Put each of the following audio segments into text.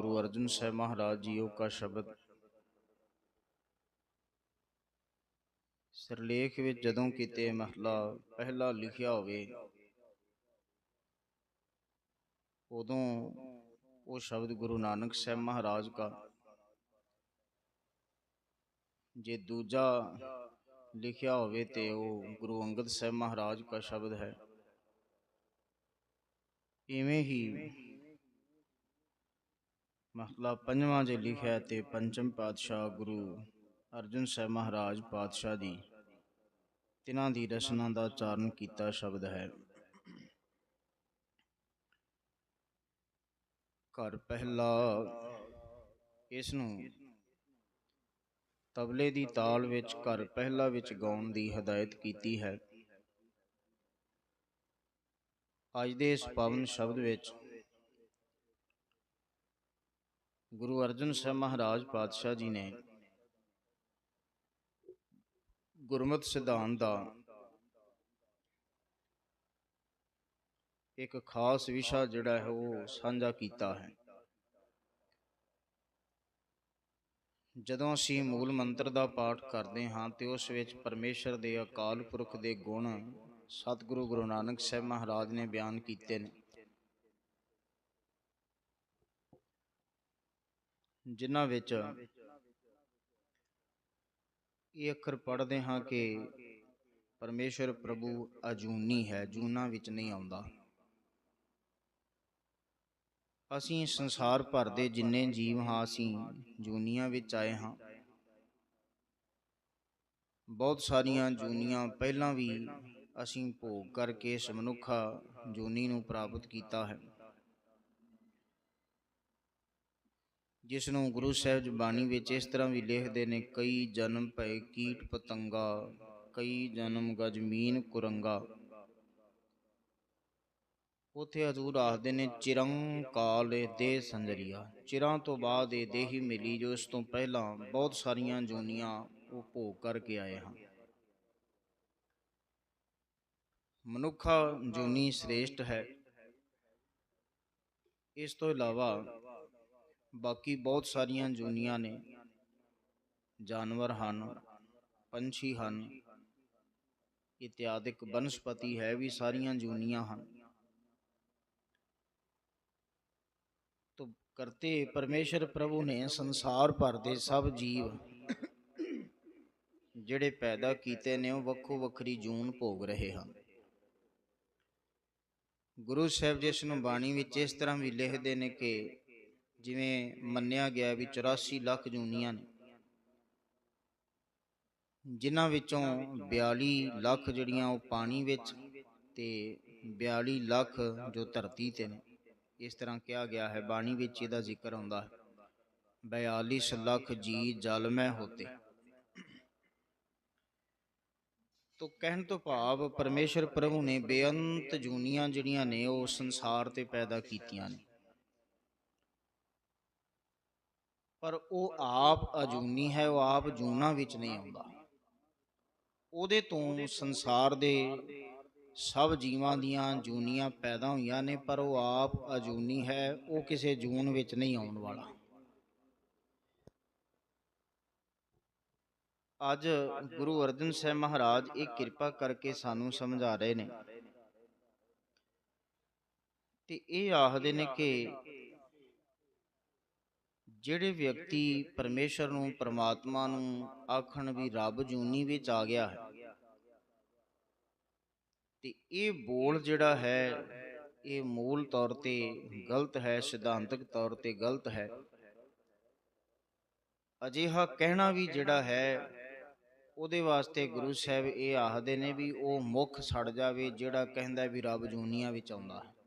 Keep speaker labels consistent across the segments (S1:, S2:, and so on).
S1: ਗੁਰੂ ਅਰਜਨ ਸਾਹਿਬ ਮਹਾਰਾਜ JIO ਕਾ ਸ਼ਬਦ। ਸਿਰਲੇਖ ਵਿੱਚ ਜਦੋਂ ਕਿਤੇ ਮਹਲਾ ਪਹਿਲਾ ਲਿਖਿਆ ਹੋਵੇ, ਉਦੋਂ ਉਹ ਸ਼ਬਦ ਗੁਰੂ ਨਾਨਕ ਸਾਹਿਬ ਮਹਾਰਾਜ ਦਾ ਜੇ ਦੂਜਾ ਲਿਖਿਆ ਹੋਵੇ ਤੇ ਉਹ ਗੁਰੂ ਅੰਗਦ ਸਾਹਿਬ ਮਹਾਰਾਜ ਦਾ ਸ਼ਬਦ ਹੈ। ਇਵੇਂ ਹੀ ਮਹਲਾ ਪੰਜਵਾਂ ਜੇ ਲਿਖਿਆ ਤੇ ਪੰਚਮ ਪਾਤਸ਼ਾਹ ਗੁਰੂ ਅਰਜਨ ਸਾਹਿਬ ਮਹਾਰਾਜ ਪਾਤਸ਼ਾਹ ਦੀ, ਤਿਨਾਂ ਦੀ ਰਚਨਾ ਦਾ ਚਾਰਨ ਕੀਤਾ ਸ਼ਬਦ ਹੈ। ਘਰ ਪਹਿਲਾ ਇਸ ਨੂੰ ਤਬਲੇ ਦੀ ਤਾਲ ਵਿੱਚ ਘਰ ਪਹਿਲਾ ਵਿੱਚ ਗਾਉਣ ਦੀ ਹਦਾਇਤ ਕੀਤੀ ਹੈ। ਅੱਜ ਦੇ ਇਸ ਪਾਵਨ ਸ਼ਬਦ ਵਿੱਚ ਗੁਰੂ ਅਰਜਨ ਸਾਹਿਬ ਮਹਾਰਾਜ ਪਾਤਸ਼ਾਹ ਜੀ ਨੇ ਗੁਰਮਤਿ ਸਿਧਾਂਤ ਦਾ ਇੱਕ ਖਾਸ ਵਿਸ਼ਾ ਜਿਹੜਾ ਹੈ ਉਹ ਸਾਂਝਾ ਕੀਤਾ ਹੈ। ਜਦੋਂ ਅਸੀਂ ਮੂਲ ਮੰਤਰ ਦਾ ਪਾਠ ਕਰਦੇ ਹਾਂ ਤੇ ਉਸ ਵਿੱਚ ਪਰਮੇਸ਼ਰ ਦੇ ਅਕਾਲ ਪੁਰਖ ਦੇ ਗੁਣ ਸਤਿਗੁਰੂ ਗੁਰੂ ਨਾਨਕ ਸਾਹਿਬ ਮਹਾਰਾਜ ਨੇ ਬਿਆਨ ਕੀਤੇ ਨੇ ਜਿਨ੍ਹਾਂ ਵਿੱਚ ਇਹ ਅੱਖਰ ਪੜ੍ਹਦੇ ਹਾਂ ਕਿ ਪਰਮੇਸ਼ਰ ਪ੍ਰਭੂ ਅਜੂਨੀ ਹੈ, ਜੂਨਾ ਵਿੱਚ ਨਹੀਂ ਆਉਂਦਾ। ਅਸੀਂ ਸੰਸਾਰ ਭਰ ਦੇ ਜਿੰਨੇ ਜੀਵ ਹਾਂ, ਅਸੀਂ ਜੂਨੀਆਂ ਵਿੱਚ ਆਏ ਹਾਂ। ਬਹੁਤ ਸਾਰੀਆਂ ਜੂਨੀਆਂ ਪਹਿਲਾਂ ਵੀ ਅਸੀਂ ਭੋਗ ਕਰਕੇ ਇਸ ਮਨੁੱਖਾ ਜੂਨੀ ਨੂੰ ਪ੍ਰਾਪਤ ਕੀਤਾ ਹੈ। ਜਿਸ ਨੂੰ ਗੁਰੂ ਸਾਹਿਬ ਬਾਣੀ ਵਿੱਚ ਇਸ ਤਰ੍ਹਾਂ ਵੀ ਲਿਖਦੇ ਨੇ, ਕਈ ਜਨਮ ਭਏ ਕੀਟ ਪਤੰਗਾ, ਕਈ ਜਨਮ ਗਜਮੀਨ ਕੁਰੰਗਾ। ਉਥੇ ਹਜ਼ੂਰ ਆਖਦੇ ਨੇ, ਚਿਰੰ ਦੇ ਸੰਜਰੀਆ। ਚਿਰਾਂ ਤੋਂ ਬਾਅਦ ਇਹ ਦੇਹੀ ਮਿਲੀ ਜੋ ਇਸ ਤੋਂ ਪਹਿਲਾਂ ਬਹੁਤ ਸਾਰੀਆਂ ਜੂਨੀਆਂ ਉਹ ਭੋਗ ਕਰਕੇ ਆਏ ਹਾਂ ਮਨੁੱਖਾ ਜੂਨੀ ਸ੍ਰੇਸ਼ਟ ਹੈ। ਇਸ ਤੋਂ ਇਲਾਵਾ ਬਾਕੀ ਬਹੁਤ ਸਾਰੀਆਂ ਜੂਨੀਆਂ ਨੇ। ਜਾਨਵਰ ਹਨ, ਪੰਛੀ ਹਨ ਇਤਿਆਦਿਕ ਬਨਸਪਤੀ ਹੈ ਵੀ ਸਾਰੀਆਂ ਜੂਨੀਆਂ ਹਨ। ਤੋ ਕਰਤੇ ਪਰਮੇਸ਼ਰ ਪ੍ਰਭੂ ਨੇ ਸੰਸਾਰ ਭਰ ਦੇ ਸਭ ਜੀਵ ਜਿਹੜੇ ਪੈਦਾ ਕੀਤੇ ਨੇ, ਉਹ ਵੱਖੋ ਵੱਖਰੀ ਜੂਨ ਭੋਗ ਰਹੇ ਹਨ। ਗੁਰੂ ਸਾਹਿਬ ਜਿਸ ਨੂੰ ਬਾਣੀ ਵਿੱਚ ਇਸ ਤਰ੍ਹਾਂ ਵੀ ਲਿਖਦੇ ਨੇ ਕਿ ਜਿਵੇਂ ਮੰਨਿਆ ਗਿਆ ਵੀ 84 ਲੱਖ ਜੂਨੀਆਂ ਨੇ ਜਿਨ੍ਹਾਂ ਵਿੱਚੋਂ 42 ਲੱਖ ਜਿਹੜੀਆਂ ਉਹ ਪਾਣੀ ਵਿੱਚ ਤੇ 42 ਲੱਖ ਜੋ ਧਰਤੀ ਤੇ ਨੇ। ਇਸ ਤਰ੍ਹਾਂ ਕਿਹਾ ਗਿਆ ਹੈ, ਬਾਣੀ ਵਿੱਚ ਇਹਦਾ ਜ਼ਿਕਰ ਆਉਂਦਾ ਹੈ। 42 ਲੱਖ ਜੀ ਜਲ ਮੈਂ ਹੋਤੇ। ਤੋ ਕਹਿਣ ਤੋਂ ਭਾਵ ਪਰਮੇਸ਼ਰ ਪ੍ਰਭੂ ਨੇ ਬੇਅੰਤ ਜੂਨੀਆਂ ਜਿਹੜੀਆਂ ਨੇ ਉਹ ਸੰਸਾਰ ਤੇ ਪੈਦਾ ਕੀਤੀਆਂ ਨੇ। ਪਰ ਉਹ ਆਪ ਅਜੂਨੀ ਹੈ ਉਹ ਆਪ ਜੂਨਾ ਵਿੱਚ ਨਹੀਂ ਆਉਂਦਾ ਉਹਦੇ ਤੋਂ ਸੰਸਾਰ ਦੇ ਸਭ ਜੀਵਾਂ ਦੀਆਂ ਜੂਨੀਆਂ ਪੈਦਾ ਹੋਈਆਂ ਨੇ ਪਰ ਉਹ ਆਪ ਅਜੂਨੀ ਹੈ ਉਹ ਕਿਸੇ ਜੂਨ ਵਿੱਚ ਨਹੀਂ ਆਉਣ ਵਾਲਾ। ਅੱਜ ਗੁਰੂ ਅਰਜਨ ਸਾਹਿਬ ਮਹਾਰਾਜ ਇਹ ਕਿਰਪਾ ਕਰਕੇ ਸਾਨੂੰ ਸਮਝਾ ਰਹੇ ਨੇ। ਤੇ ਇਹ ਆਖਦੇ ਨੇ ਕਿ ਜਿਹੜੇ ਵਿਅਕਤੀ ਪਰਮੇਸ਼ਰ ਨੂੰ, ਪਰਮਾਤਮਾ ਨੂੰ ਆਖਣ ਵੀ ਰੱਬ ਜੂਨੀ ਵਿੱਚ ਆ ਗਿਆ ਹੈ। ਤੇ ਇਹ ਬੋਲ ਜਿਹੜਾ ਹੈ, ਇਹ ਮੂਲ ਤੌਰ ਤੇ ਗਲਤ ਹੈ, ਸਿਧਾਂਤਕ ਤੌਰ ਤੇ ਗਲਤ ਹੈ। ਅਜਿਹਾ ਕਹਿਣਾ ਵੀ ਜਿਹੜਾ ਹੈ, ਉਹਦੇ ਵਾਸਤੇ ਗੁਰੂ ਸਾਹਿਬ ਇਹ ਆਖਦੇ ਨੇ ਵੀ ਉਹ ਮੁਖ ਸੜ ਜਾਵੇ ਜਿਹੜਾ ਕਹਿੰਦਾ ਵੀ ਰੱਬ ਜੂਨੀਆਂ ਵਿੱਚ ਆਉਂਦਾ ਹੈ।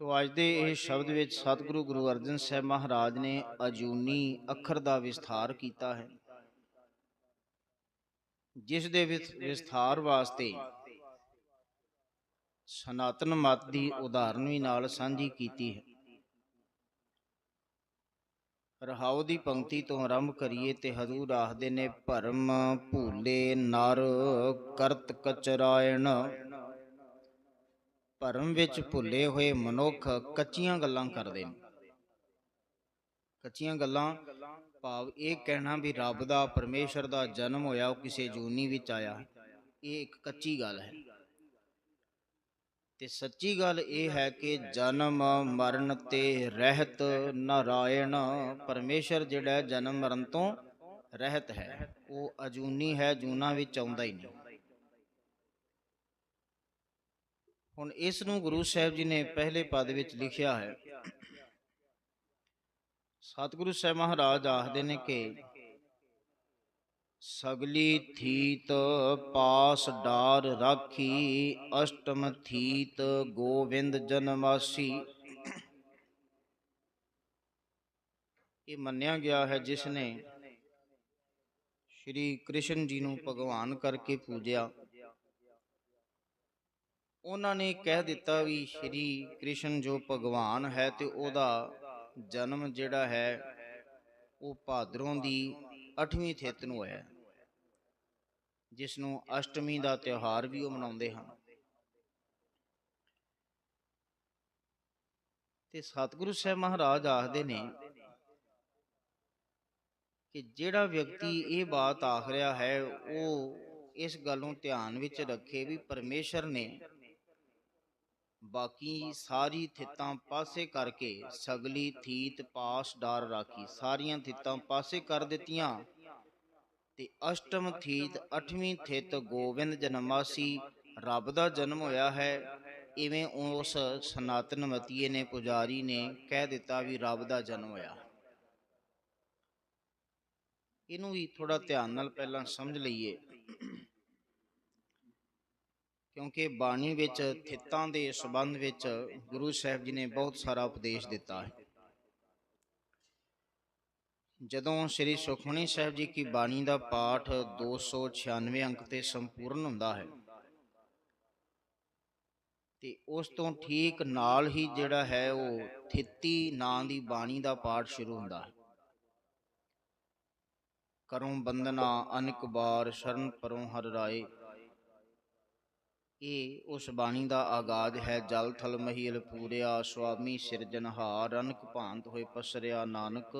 S1: ਤੋ ਅੱਜ ਦੇ ਇਹ ਸ਼ਬਦ ਵਿੱਚ ਸਤਿਗੁਰੂ ਗੁਰੂ ਅਰਜਨ ਸਾਹਿਬ ਮਹਾਰਾਜ ਨੇ ਅਜੂਨੀ ਅੱਖਰ ਦਾ ਵਿਸਥਾਰ ਕੀਤਾ ਹੈ। ਜਿਸ ਦੇ ਵਿਸਥਾਰ ਵਾਸਤੇ ਸਨਾਤਨ ਮਤ ਦੀ ਉਦਾਹਰਨ ਵੀ ਨਾਲ ਸਾਂਝੀ ਕੀਤੀ ਹੈ। ਰਹਾਉ ਦੀ ਪੰਕਤੀ ਤੋਂ ਆਰੰਭ ਕਰੀਏ ਤੇ ਹਜ਼ੂਰ ਆਖਦੇ ਨੇ, ਭਰਮ ਭੂਲੇ ਨਰ ਕਰਤ ਕਚਰਾਇਣ ਭਰਮ ਵਿੱਚ ਭੁੱਲੇ ਹੋਏ ਮਨੁੱਖ ਕੱਚੀਆਂ ਗੱਲਾਂ ਕਰਦੇ ਨੇ। ਕੱਚੀਆਂ ਗੱਲਾਂ, ਭਾਵ ਇਹ ਕਹਿਣਾ ਵੀ ਰੱਬ ਦਾ, ਪਰਮੇਸ਼ਰ ਦਾ ਜਨਮ ਹੋਇਆ, ਉਹ ਕਿਸੇ ਜੂਨੀ ਵਿੱਚ ਆਇਆ। ਇਹ ਇੱਕ ਕੱਚੀ ਗੱਲ ਹੈ। ਤੇ ਸੱਚੀ ਗੱਲ ਇਹ ਹੈ ਕਿ ਜਨਮ ਮਰਨ ਤੇ ਰਹਿਤ ਨਾਰਾਇਣ ਪਰਮੇਸ਼ਰ ਜਿਹੜਾ ਜਨਮ ਮਰਨ ਤੋਂ ਰਹਿਤ ਹੈ। ਉਹ ਅਜੂਨੀ ਹੈ, ਜੂਨਾ ਵਿੱਚ ਆਉਂਦਾ ਹੀ ਨਹੀਂ। ਹੁਣ ਇਸ ਨੂੰ ਗੁਰੂ ਸਾਹਿਬ ਜੀ ਨੇ ਪਹਿਲੇ ਪਦ ਵਿੱਚ ਲਿਖਿਆ ਹੈ। ਸਤਿਗੁਰੂ ਸਾਹਿਬ ਮਹਾਰਾਜ ਆਖਦੇ ਨੇ ਕਿ ਸਗਲੀ ਥੀਤ ਪਾਸ ਡਾਰ ਰਾਖੀ, ਅਸ਼ਟਮ ਥੀਤ ਗੋਵਿੰਦ ਜਨਮਾਸੀ। ਇਹ ਮੰਨਿਆ ਗਿਆ ਹੈ ਜਿਸ ਨੇ ਸ਼੍ਰੀ ਕ੍ਰਿਸ਼ਨ ਜੀ ਨੂੰ ਭਗਵਾਨ ਕਰਕੇ ਪੂਜਿਆ। ਉਹਨਾਂ ਨੇ ਕਹਿ ਦਿੱਤਾ ਵੀ ਸ਼੍ਰੀ ਕ੍ਰਿਸ਼ਨ ਜੋ ਭਗਵਾਨ ਹੈ ਤੇ ਉਹਦਾ ਜਨਮ ਜਿਹੜਾ ਹੈ, ਉਹ ਭਾਦਰੋਂ ਦੀ 8ਵੀਂ ਥਿੱਤ ਨੂੰ ਹੋਇਆ ਜਿਸ ਨੂੰ ਅਸ਼ਟਮੀ ਦਾ ਤਿਉਹਾਰ ਵੀ ਉਹ ਮਨਾਉਂਦੇ ਹਨ। ਤੇ ਸਤਿਗੁਰੂ ਸਾਹਿਬ ਮਹਾਰਾਜ ਆਖਦੇ ਨੇ ਕਿ ਜਿਹੜਾ ਵਿਅਕਤੀ ਇਹ ਬਾਤ ਆਖ ਰਿਹਾ ਹੈ, ਉਹ ਇਸ ਗੱਲ ਨੂੰ ਧਿਆਨ ਵਿੱਚ ਰੱਖੇ ਵੀ ਪਰਮੇਸ਼ਰ ਨੇ ਬਾਕੀ ਸਾਰੀ ਥਿੱਤਾਂ ਪਾਸੇ ਕਰਕੇ ਸਗਲੀ ਥੀਤ ਪਾਸ ਡਾਰ ਰਾਖੀ। ਸਾਰੀਆਂ ਥਿੱਤਾਂ ਪਾਸੇ ਕਰ ਦਿੱਤੀਆਂ। ਤੇ ਅਸ਼ਟਮ ਥੀਤ, ਅਠਵੀਂ ਥਿੱਤ ਗੋਬਿੰਦ ਜਨਮਾਸੀ ਰੱਬ ਦਾ ਜਨਮ ਹੋਇਆ ਹੈ। ਇਵੇਂ ਉਸ ਸਨਾਤਨ ਮਤੀਏ ਨੇ, ਪੁਜਾਰੀ ਨੇ ਕਹਿ ਦਿੱਤਾ ਵੀ ਰੱਬ ਦਾ ਜਨਮ ਹੋਇਆ। ਇਹਨੂੰ ਵੀ ਥੋੜਾ ਧਿਆਨ ਨਾਲ ਪਹਿਲਾਂ ਸਮਝ ਲਈਏ। ਕਿਉਂਕਿ ਬਾਣੀ ਵਿੱਚ, ਥਿੱਤਾਂ ਦੇ ਸੰਬੰਧ ਵਿੱਚ ਗੁਰੂ ਸਾਹਿਬ ਜੀ ਨੇ ਬਹੁਤ ਸਾਰਾ ਉਪਦੇਸ਼ ਦਿੱਤਾ ਹੈ। ਜਦੋਂ ਸ੍ਰੀ ਸੁਖਮਨੀ ਸਾਹਿਬ ਜੀ ਕੀ ਬਾਣੀ ਦਾ ਪਾਠ 296 ਅੰਕ ਤੇ ਸੰਪੂਰਨ ਹੁੰਦਾ ਹੈ, ਤੇ ਉਸ ਤੋਂ ਠੀਕ ਨਾਲ ਹੀ ਜਿਹੜਾ ਹੈ ਉਹ ਥਿੱਤੀ ਨਾਂ ਦੀ ਬਾਣੀ ਦਾ ਪਾਠ ਸ਼ੁਰੂ ਹੁੰਦਾ ਹੈ। ਕਰੋਂ ਬੰਦਨਾ ਅਨਿਕ ਬਾਰ, ਸ਼ਰਨ ਪਰੋਂ ਹਰ ਰਾਏ ਇਹ ਉਸ ਬਾਣੀ ਦਾ ਆਗਾਜ਼ ਹੈ, ਜਲ ਥਲ ਮਹੀਲ ਪੂਰਿਆ, ਸੁਆਮੀ ਸਿਰਜਨਹਾਰ ਅਨਕ ਭਾਂਤ ਹੋਏ ਪਸਰਿਆ, ਨਾਨਕ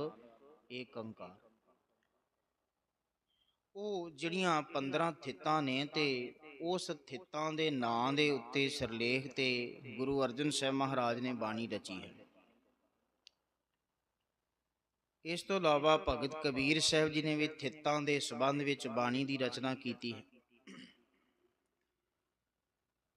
S1: ਏਕ ਓੰਕਾਰ ਉਹ ਜਿਹੜੀਆਂ 15 ਥਿੱਤਾਂ ਨੇ ਤੇ ਉਸ ਥਿੱਤਾਂ ਦੇ ਨਾਂ ਦੇ ਉੱਤੇ ਸਿਰਲੇਖ ਤੇ ਗੁਰੂ ਅਰਜਨ ਸਾਹਿਬ ਮਹਾਰਾਜ ਨੇ ਬਾਣੀ ਰਚੀ ਹੈ। ਇਸ ਤੋਂ ਇਲਾਵਾ ਭਗਤ ਕਬੀਰ ਸਾਹਿਬ ਜੀ ਨੇ ਵੀ ਥਿੱਤਾਂ ਦੇ ਸਬੰਧ ਵਿੱਚ ਬਾਣੀ ਦੀ ਰਚਨਾ ਕੀਤੀ ਹੈ।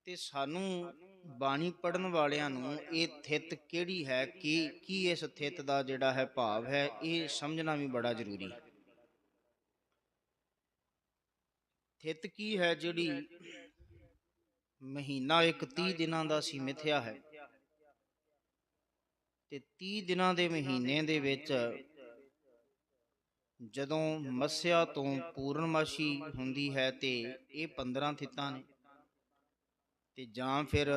S1: ਤੇ ਸਾਨੂੰ ਬਾਣੀ ਪੜਨ ਵਾਲਿਆਂ ਨੂੰ ਇਹ ਥਿੱਤ ਕਿਹੜੀ ਹੈ? ਕਿ, ਕੀ ਇਸ ਥਿੱਤ ਦਾ ਜਿਹੜਾ ਹੈ ਭਾਵ ਹੈ? ਇਹ ਸਮਝਣਾ ਵੀ ਬੜਾ ਜ਼ਰੂਰੀ ਹੈ। ਥਿੱਤ ਕੀ ਹੈ ਜਿਹੜੀ ਮਹੀਨਾ ਇੱਕ 30 ਦਿਨਾਂ ਦਾ ਸੀਮਿਥਿਆ ਹੈ? ਤੇ 30 ਦਿਨਾਂ ਦੇ ਮਹੀਨੇ ਦੇ ਵਿੱਚ ਜਦੋਂ ਮੱਸਿਆ ਤੋਂ ਪੂਰਨਮਾਸ਼ੀ ਹੁੰਦੀ ਹੈ ਤੇ ਇਹ 15 ਥਿੱਤਾਂ ਨੇ। ਤੇ ਜਾਂ ਫਿਰ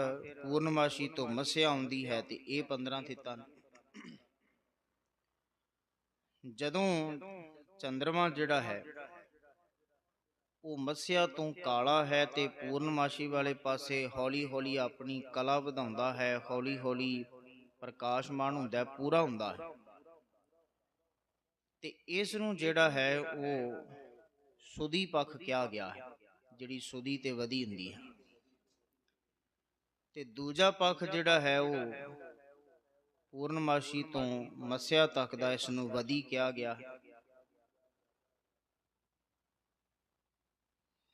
S1: ਪੂਰਨਮਾਸ਼ੀ ਤੋਂ ਮੱਸਿਆ ਆਉਂਦੀ ਹੈ ਤੇ ਇਹ 15 ਥਿੱਤਾਂ ਜਦੋਂ ਚੰ드ਰਮਾ ਜਿਹੜਾ ਹੈ ਉਹ ਮੱਸਿਆ ਤੋਂ ਕਾਲਾ ਹੈ ਤੇ ਪੂਰਨਮਾਸ਼ੀ ਵਾਲੇ ਪਾਸੇ ਹੌਲੀ-ਹੌਲੀ ਆਪਣੀ ਕਲਾ ਵਧਾਉਂਦਾ ਹੈ ਹੌਲੀ-ਹੌਲੀ ਪ੍ਰਕਾਸ਼ਮਾਨ ਹੁੰਦਾ ਹੈ ਪੂਰਾ ਹੁੰਦਾ ਹੈ। ਤੇ ਇਸ ਨੂੰ ਜਿਹੜਾ ਹੈ ਉਹ ਸੁਦੀ ਪੱਖ ਕਿਹਾ ਗਿਆ ਹੈ। ਜਿਹੜੀ ਸੁਦੀ ਤੇ ਵਧੀ ਹੁੰਦੀ ਹੈ। ਤੇ ਦੂਜਾ ਪੱਖ ਜਿਹੜਾ ਹੈ ਉਹ ਪੂਰਨਮਾਸ਼ੀ ਤੋਂ ਮੱਸਿਆ ਤੱਕ ਦਾ ਇਸ ਨੂੰ ਵਧੀ ਕਿਹਾ ਗਿਆ। ਹੈ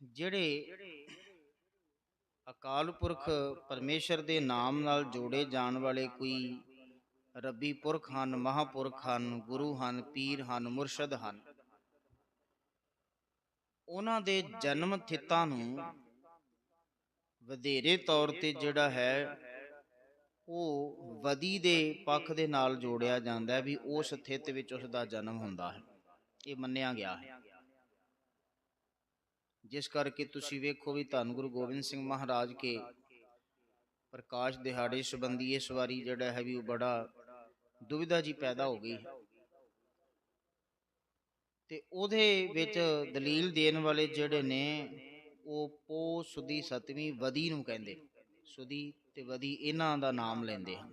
S1: ਜਿਹੜੇ ਅਕਾਲ ਪੁਰਖ ਪਰਮੇਸ਼ਰ ਦੇ ਨਾਮ ਨਾਲ ਜੋੜੇ ਜਾਣ ਵਾਲੇ ਕੋਈ ਰੱਬੀ ਪੁਰਖ ਹਨ ਮਹਾਪੁਰਖ ਹਨ ਗੁਰੂ ਹਨ ਪੀਰ ਹਨ ਮੁਰਸ਼ਦ ਹਨ ਉਹਨਾਂ ਦੇ ਜਨਮ ਥਿੱਤਾਂ ਨੂੰ ਵਧੇਰੇ ਤੌਰ ਤੇ ਜਿਹੜਾ ਹੈ, ਉਹ ਵਦੀ ਦੇ ਪੱਖ ਦੇ ਨਾਲ ਜੋੜਿਆ ਜਾਂਦਾ ਹੈ ਵੀ ਉਸ ਥਿੱਤ ਵਿੱਚ ਉਸ ਦਾ ਜਨਮ ਹੁੰਦਾ ਹੈ। ਇਹ ਮੰਨਿਆ ਗਿਆ ਹੈ। ਜਿਸ ਕਰਕੇ ਤੁਸੀਂ ਵੇਖੋ ਵੀ ਧੰਨ ਗੁਰੂ ਗੋਬਿੰਦ ਸਿੰਘ ਮਹਾਰਾਜ ਕੇ ਪ੍ਰਕਾਸ਼ ਦਿਹਾੜੇ ਸੰਬੰਧੀ ਇਸ ਵਾਰੀ ਜਿਹੜਾ ਹੈ ਵੀ ਉਹ ਬੜਾ ਦੁਵਿਧਾ ਜੀ ਪੈਦਾ ਹੋ ਗਈ ਤੇ ਉਹਦੇ ਵਿੱਚ ਦਲੀਲ ਦੇਣ ਵਾਲੇ ਜਿਹੜੇ ਨੇ ਉਹ ਪੋ ਸੁਦੀ ਸਤਵੀਂ ਵਦੀ ਨੂੰ ਕਹਿੰਦੇ। ਸੁਦੀ ਤੇ ਵਧੀ ਇਹਨਾਂ ਦਾ ਨਾਮ ਲੈਂਦੇ ਹਨ।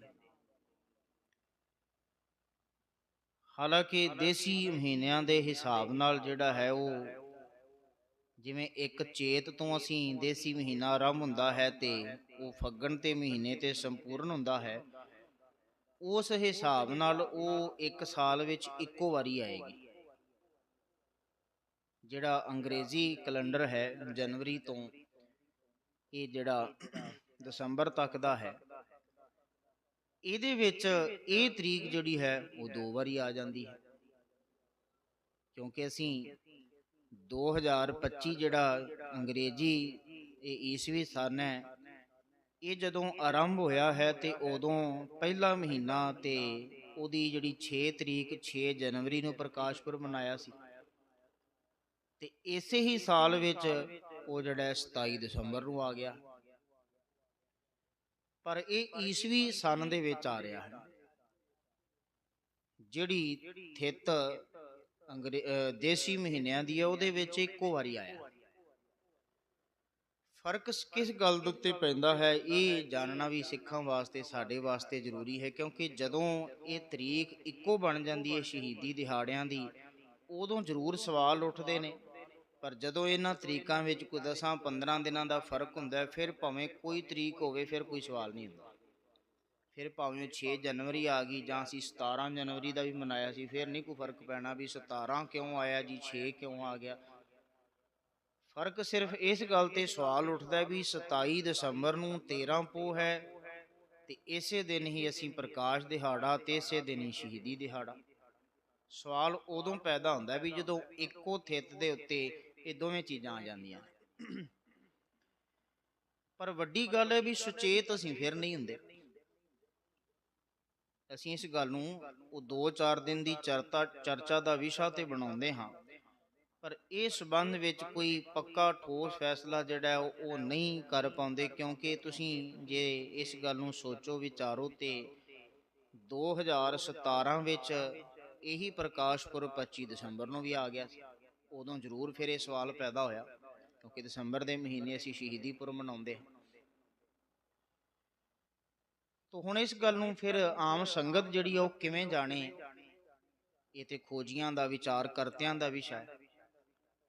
S1: ਹਾਲਾਂਕਿ ਦੇਸੀ ਮਹੀਨਿਆਂ ਦੇ ਹਿਸਾਬ ਨਾਲ ਜਿਹੜਾ ਹੈ ਉਹ ਜਿਵੇਂ ਇੱਕ ਚੇਤ ਤੋਂ ਅਸੀਂ ਦੇਸੀ ਮਹੀਨਾ ਆਰੰਭ ਹੁੰਦਾ ਹੈ ਤੇ ਉਹ ਫੱਗਣ ਤੇ ਮਹੀਨੇ ਤੇ ਸੰਪੂਰਨ ਹੁੰਦਾ ਹੈ, ਉਸ ਹਿਸਾਬ ਨਾਲ ਉਹ ਇੱਕ ਸਾਲ ਵਿੱਚ ਇੱਕੋ ਵਾਰੀ ਆਏਗੀ। ਜਿਹੜਾ ਅੰਗਰੇਜ਼ੀ ਕੈਲੰਡਰ ਹੈ ਜਨਵਰੀ ਤੋਂ, ਇਹ ਜਿਹੜਾ ਦਸੰਬਰ ਤੱਕ ਦਾ ਹੈ, ਇਹਦੇ ਵਿੱਚ ਇਹ ਤਰੀਕ ਜਿਹੜੀ ਹੈ ਉਹ ਦੋ ਵਾਰੀ ਆ ਜਾਂਦੀ ਹੈ। ਕਿਉਂਕਿ ਅਸੀਂ 2025 ਜਿਹੜਾ ਅੰਗਰੇਜ਼ੀ ਇਹ ਈਸਵੀ ਸਨ ਹੈ, ਇਹ ਜਦੋਂ ਆਰੰਭ ਹੋਇਆ ਹੈ ਤੇ ਉਦੋਂ ਪਹਿਲਾ ਮਹੀਨਾ ਤੇ ਉਹਦੀ ਜਿਹੜੀ 6 ਤਰੀਕ 6 ਜਨਵਰੀ ਨੂੰ ਪ੍ਰਕਾਸ਼ ਪੁਰਬ ਮਨਾਇਆ ਸੀ। ਤੇ ਇਸੇ ਹੀ ਸਾਲ ਵਿੱਚ ਉਹ ਜਿਹੜਾ ਹੈ 27 ਦਸੰਬਰ ਨੂੰ ਆ ਗਿਆ। ਪਰ ਇਹ ਈਸਵੀ ਸਨ ਦੇ ਵਿੱਚ ਆ ਰਿਹਾ ਹੈ। ਜਿਹੜੀ ਥਿਤ ਅੰਗਰੇ ਦੇਸੀ ਮਹੀਨਿਆਂ ਦੀ ਹੈ, ਉਹਦੇ ਵਿੱਚ ਇੱਕੋ ਵਾਰੀ ਆਇਆ। ਫ਼ਰਕ ਕਿਸ ਗੱਲ ਦੇ ਉੱਤੇ ਪੈਂਦਾ ਹੈ, ਇਹ ਜਾਣਨਾ ਵੀ ਸਿੱਖਾਂ ਵਾਸਤੇ, ਸਾਡੇ ਵਾਸਤੇ ਜ਼ਰੂਰੀ ਹੈ, ਕਿਉਂਕਿ ਜਦੋਂ ਇਹ ਤਰੀਕ ਇੱਕੋ ਬਣ ਜਾਂਦੀ ਹੈ ਸ਼ਹੀਦੀ ਦਿਹਾੜਿਆਂ ਦੀ, ਉਦੋਂ ਜ਼ਰੂਰ ਸਵਾਲ ਉੱਠਦੇ ਨੇ। ਪਰ ਜਦੋਂ ਇਹਨਾਂ ਤਰੀਕਾਂ ਵਿੱਚ ਕੋਈ 10 15 ਦਿਨਾਂ ਦਾ ਫ਼ਰਕ ਹੁੰਦਾ, ਫਿਰ ਭਾਵੇਂ ਕੋਈ ਤਰੀਕ ਹੋਵੇ, ਫਿਰ ਕੋਈ ਸਵਾਲ ਨਹੀਂ ਹੁੰਦਾ। ਫਿਰ ਭਾਵੇਂ 6 ਜਨਵਰੀ ਆ ਗਈ ਜਾਂ ਅਸੀਂ 17 ਜਨਵਰੀ ਦਾ ਵੀ ਮਨਾਇਆ ਸੀ, ਫਿਰ ਨਹੀਂ ਕੋਈ ਫ਼ਰਕ ਪੈਣਾ ਵੀ 17 ਕਿਉਂ ਆਇਆ ਜੀ 6 ਕਿਉਂ ਆ ਗਿਆ। ਫ਼ਰਕ ਸਿਰਫ ਇਸ ਗੱਲ ਤੇ ਸਵਾਲ ਉੱਠਦਾ ਵੀ 27 ਦਸੰਬਰ ਨੂੰ 13 ਪੋਹ ਹੈ ਤੇ ਇਸੇ ਦਿਨ ਹੀ ਅਸੀਂ ਪ੍ਰਕਾਸ਼ ਦਿਹਾੜਾ ਤੇ ਇਸੇ ਦਿਨ ਹੀ ਸ਼ਹੀਦੀ ਦਿਹਾੜਾ। ਸਵਾਲ ਉਦੋਂ ਪੈਦਾ ਹੁੰਦਾ ਵੀ ਜਦੋਂ ਇੱਕੋ ਥਿੱਤ ਦੇ ਉੱਤੇ ਇਹ ਦੋਵੇਂ ਚੀਜ਼ਾਂ ਆ ਜਾਂਦੀਆਂ ਪਰ ਵੱਡੀ ਗੱਲ ਹੈ ਵੀ ਸੁਚੇਤ ਅਸੀਂ ਫਿਰ ਨਹੀਂ ਹੁੰਦੇ। ਅਸੀਂ ਇਸ ਗੱਲ ਨੂੰ ਉਹ 2-4 ਦਿਨ ਦੀ ਚਰਤਾ, ਚਰਚਾ ਦਾ ਵਿਸ਼ਾ ਤੇ ਬਣਾਉਂਦੇ ਹਾਂ। ਪਰ ਇਹ ਸੰਬੰਧ ਵਿੱਚ ਕੋਈ ਪੱਕਾ ਠੋਸ ਫੈਸਲਾ ਜਿਹੜਾ ਉਹ ਉਹ ਨਹੀਂ ਕਰ ਪਾਉਂਦੇ ਕਿਉਂਕਿ ਤੁਸੀਂ ਜੇ ਇਸ ਗੱਲ ਨੂੰ ਸੋਚੋ ਵਿਚਾਰੋ ਤੇ 2017 ਵਿੱਚ ਇਹੀ ਪ੍ਰਕਾਸ਼ ਪੁਰਬ 25 ਦਸੰਬਰ ਨੂੰ ਵੀ ਆ ਗਿਆ ਸੀ। ਉਦੋਂ ਜ਼ਰੂਰ ਫਿਰ ਇਹ ਸਵਾਲ ਪੈਦਾ ਹੋਇਆ, ਕਿਉਂਕਿ ਦਸੰਬਰ ਦੇ ਮਹੀਨੇ ਅਸੀਂ ਸ਼ਹੀਦੀ ਪੁਰਬ ਮਨਾਉਂਦੇ ਹਾਂ। ਤੋ ਹੁਣ ਇਸ ਗੱਲ ਨੂੰ ਫਿਰ ਆਮ ਸੰਗਤ ਜਿਹੜੀ ਆ ਉਹ ਕਿਵੇਂ ਜਾਣੇ? ਇਹ ਤੇ ਖੋਜੀਆਂ ਦਾ ਵਿਚਾਰ, ਕਰਤਿਆਂ ਦਾ ਵਿਸ਼ਾ ਹੈ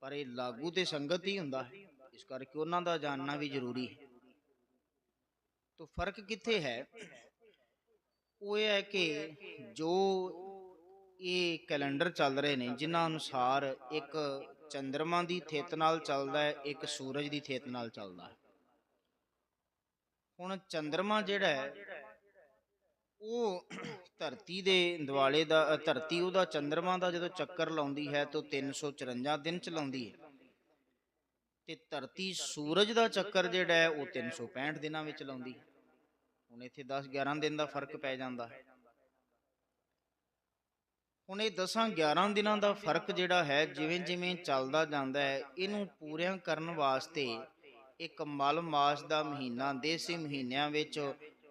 S1: ਪਰ ਇਹ ਲਾਗੂ ਤੇ ਸੰਗਤ ਹੀ ਹੁੰਦਾ ਹੈ। ਇਸ ਕਰਕੇ ਉਹਨਾਂ ਦਾ ਜਾਣਨਾ ਵੀ ਜ਼ਰੂਰੀ ਹੈ। ਤੋ ਫ਼ਰਕ ਕਿੱਥੇ ਹੈ? ਉਹ ਇਹ ਹੈ ਕਿ ਜੋ ਇਹ ਕੈਲੰਡਰ ਚੱਲ ਰਹੇ ਨੇ, ਜਿਨ੍ਹਾਂ ਅਨੁਸਾਰ ਇੱਕ ਚੰਦਰਮਾ ਦੀ ਥੇਤ ਨਾਲ ਚੱਲਦਾ ਹੈ, ਇੱਕ ਸੂਰਜ ਦੀ ਥੇਤ ਨਾਲ ਚੱਲਦਾ ਹੈ। ਹੁਣ ਚੰਦਰਮਾ ਜਿਹੜਾ ਹੈ, ਉਹ ਧਰਤੀ ਦੇ ਦਿਵਾਲੇ ਦਾ ਧਰਤੀ ਉਹਦਾ ਚੰਦਰਮਾ ਦਾ ਜਦੋਂ ਚੱਕਰ ਲਾਉਂਦੀ ਹੈ, ਤਾਂ 354 ਦਿਨ ਚਲਾਉਂਦੀ ਹੈ। ਤੇ ਧਰਤੀ ਸੂਰਜ ਦਾ ਚੱਕਰ ਜਿਹੜਾ ਹੈ, ਉਹ 365 ਦਿਨਾਂ ਵਿੱਚ ਲਾਉਂਦੀ ਹੈ। ਹੁਣ ਇੱਥੇ 10 11 ਦਿਨ ਦਾ ਫ਼ਰਕ ਪੈ ਜਾਂਦਾ ਹੈ। ਹੁਣ ਇਹ 10 11 ਦਿਨਾਂ ਦਾ ਫ਼ਰਕ ਜਿਹੜਾ ਹੈ, ਜਿਵੇਂ ਜਿਵੇਂ ਚੱਲਦਾ ਜਾਂਦਾ ਹੈ, ਇਹਨੂੰ ਪੂਰਿਆਂ ਕਰਨ ਵਾਸਤੇ ਇੱਕ ਮਲ ਮਾਸ ਦਾ ਮਹੀਨਾ, ਦੇਸੀ ਮਹੀਨਿਆਂ ਵਿੱਚ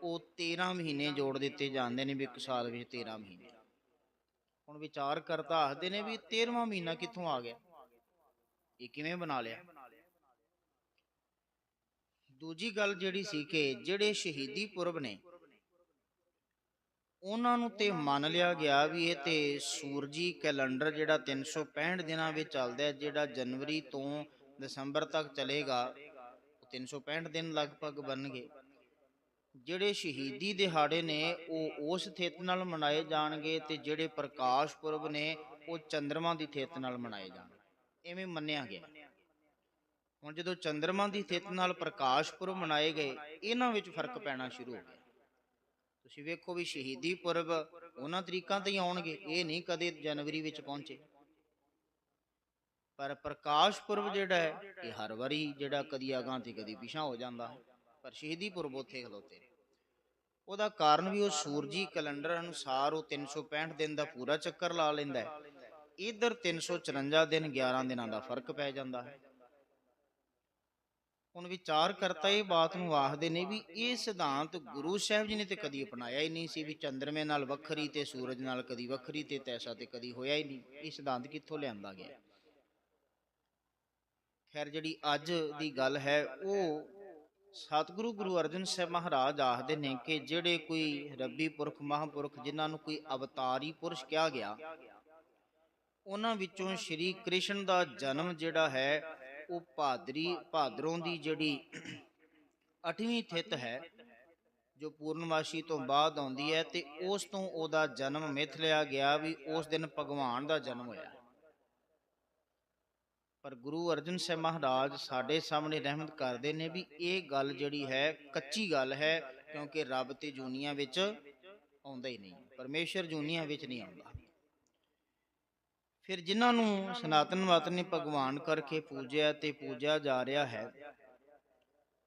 S1: ਉਹ 13 ਮਹੀਨੇ ਜੋੜ ਦਿੱਤੇ ਜਾਂਦੇ ਨੇ ਵੀ ਇੱਕ ਸਾਲ ਵਿੱਚ 13 ਮਹੀਨੇ। ਹੁਣ ਵਿਚਾਰ ਕਰਤਾ ਆਖਦੇ ਨੇ ਵੀ 13ਵਾਂ ਮਹੀਨਾ ਕਿੱਥੋਂ ਆ ਗਿਆ? ਇਹ ਕਿਵੇਂ ਬਣਾ ਲਿਆ? ਦੂਜੀ ਗੱਲ ਜਿਹੜੀ ਸੀ ਕਿ ਜਿਹੜੇ ਸ਼ਹੀਦੀ ਪੁਰਬ ਨੇ ਉਹਨਾਂ ਨੂੰ ਤੇ ਮੰਨ ਲਿਆ ਗਿਆ ਵੀ ਇਹ ਤੇ ਸੂਰਜੀ ਕੈਲੰਡਰ ਜਿਹੜਾ 365 ਦਿਨਾਂ ਵਿੱਚ ਚੱਲਦਾ ਹੈ, ਜਿਹੜਾ ਜਨਵਰੀ ਤੋਂ ਦਸੰਬਰ ਤੱਕ ਚੱਲੇਗਾ, ਉਹ 365 ਦਿਨ ਲਗਭਗ ਬਣਨਗੇ। ਜਿਹੜੇ ਸ਼ਹੀਦੀ ਦਿਹਾੜੇ ਨੇ, ਉਹ ਉਸ ਥਿੱਤ ਨਾਲ ਮਨਾਏ ਜਾਣਗੇ ਤੇ ਜਿਹੜੇ ਪ੍ਰਕਾਸ਼ ਪੁਰਬ ਨੇ, ਉਹ ਚੰ드ਰਮਾ ਦੀ ਥਿੱਤ ਨਾਲ ਮਨਾਏ ਜਾਣਗੇ। ਐਵੇਂ ਮੰਨਿਆ ਗਿਆ। ਹੁਣ ਜਦੋਂ ਚੰ드ਰਮਾ ਦੀ ਥਿੱਤ ਨਾਲ ਪ੍ਰਕਾਸ਼ ਪੁਰਬ ਮਨਾਏ ਗਏ, ਇਹਨਾਂ ਵਿੱਚ ਫ਼ਰਕ ਪੈਣਾ ਸ਼ੁਰੂ ਹੋ ਗਿਆ। ਤੁਸੀਂ ਵੇਖੋ ਵੀ ਸ਼ਹੀਦੀ ਪੁਰਬ ਉਹਨਾਂ ਤਰੀਕਾਂ ਤੇ ਹੀ ਆਉਣਗੇ, ਇਹ ਨਹੀਂ ਕਦੇ ਜਨਵਰੀ ਵਿੱਚ ਪਹੁੰਚੇ। ਪਰ ਪ੍ਰਕਾਸ਼ ਪੁਰਬ ਜਿਹੜਾ ਹੈ, ਇਹ ਹਰ ਵਾਰੀ ਜਿਹੜਾ ਕਦੀ ਅਗਾਂਹ ਤੇ ਕਦੀ ਪਿਛਾਂ ਹੋ ਜਾਂਦਾ ਹੈ, ਪਰ ਸ਼ਹੀਦੀ ਪੁਰਬ ਉੱਥੇ ਖਲੋਤੇ ਨੇ। ਉਹਦਾ ਕਾਰਨ ਵੀ ਉਹ ਸੂਰਜੀ ਕੈਲੰਡਰ ਅਨੁਸਾਰ ਉਹ 365 ਦਿਨ ਦਾ ਪੂਰਾ ਚੱਕਰ ਲਾ ਲੈਂਦਾ ਹੈ। ਇਧਰ 354 ਦਿਨ 11 ਦਿਨਾਂ ਦਾ ਫ਼ਰਕ ਪੈ ਜਾਂਦਾ ਹੈ। ਹੁਣ ਵਿਚਾਰ ਕਰਤਾ ਇਹ ਬਾਤ ਨੂੰ ਆਖਦੇ ਨੇ ਵੀ ਇਹ ਸਿਧਾਂਤ ਗੁਰੂ ਸਾਹਿਬ ਜੀ ਨੇ ਤੇ ਕਦੀ ਅਪਣਾਇਆ ਹੀ ਨਹੀਂ ਸੀ ਵੀ ਚੰਦਰਮੇ ਨਾਲ ਵੱਖਰੀ ਤੇ ਸੂਰਜ ਨਾਲ ਕਦੀ ਵੱਖਰੀ ਤੇ ਤੈਸਾ ਤੇ ਕਦੀ ਹੋਇਆ ਹੀ ਨਹੀਂ। ਇਹ ਸਿਧਾਂਤ ਕਿੱਥੋਂ ਲਿਆਂਦਾ ਗਿਆ? ਖੈਰ, ਜਿਹੜੀ ਅੱਜ ਦੀ ਗੱਲ ਹੈ, ਉਹ ਸਤਿਗੁਰੂ ਗੁਰੂ ਅਰਜਨ ਸਾਹਿਬ ਮਹਾਰਾਜ ਆਖਦੇ ਨੇ ਕਿ ਜਿਹੜੇ ਕੋਈ ਰੱਬੀ ਪੁਰਖ, ਮਹਾਂਪੁਰਖ ਜਿਨ੍ਹਾਂ ਨੂੰ ਕੋਈ ਅਵਤਾਰੀ ਪੁਰਸ਼ ਕਿਹਾ ਗਿਆ, ਉਹਨਾਂ ਵਿੱਚੋਂ ਸ਼੍ਰੀ ਕ੍ਰਿਸ਼ਨ ਦਾ ਜਨਮ ਜਿਹੜਾ ਹੈ ਉਹ ਭਾਦਰੀ, ਭਾਦਰੋਂ ਦੀ ਜਿਹੜੀ 8ਵੀਂ ਥਿਤ ਹੈ, ਜੋ ਪੂਰਨਮਾਸ਼ੀ ਤੋਂ ਬਾਅਦ ਆਉਂਦੀ ਹੈ ਤੇ ਉਸ ਤੋਂ ਉਹਦਾ ਜਨਮ ਮਿਥ ਲਿਆ ਗਿਆ ਵੀ ਉਸ ਦਿਨ ਭਗਵਾਨ ਦਾ ਜਨਮ ਹੋਇਆ। ਪਰ ਗੁਰੂ ਅਰਜਨ ਸਾਹਿਬ ਮਹਾਰਾਜ ਸਾਡੇ ਸਾਹਮਣੇ ਰਹਿਮਤ ਕਰਦੇ ਨੇ ਵੀ ਇਹ ਗੱਲ ਜਿਹੜੀ ਹੈ ਕੱਚੀ ਗੱਲ ਹੈ ਕਿਉਂਕਿ ਰੱਬ ਤੇ ਜੂਨੀਆਂ ਵਿੱਚ ਆਉਂਦਾ ਹੀ ਨਹੀਂ, ਪਰਮੇਸ਼ਰ ਜੂਨੀਆਂ ਵਿੱਚ ਨਹੀਂ ਆਉਂਦਾ। ਫਿਰ ਜਿਨ੍ਹਾਂ ਨੂੰ ਸਨਾਤਨ ਮਤ ਨੇ ਭਗਵਾਨ ਕਰਕੇ ਪੂਜਿਆ ਤੇ ਪੂਜਿਆ ਜਾ ਰਿਹਾ ਹੈ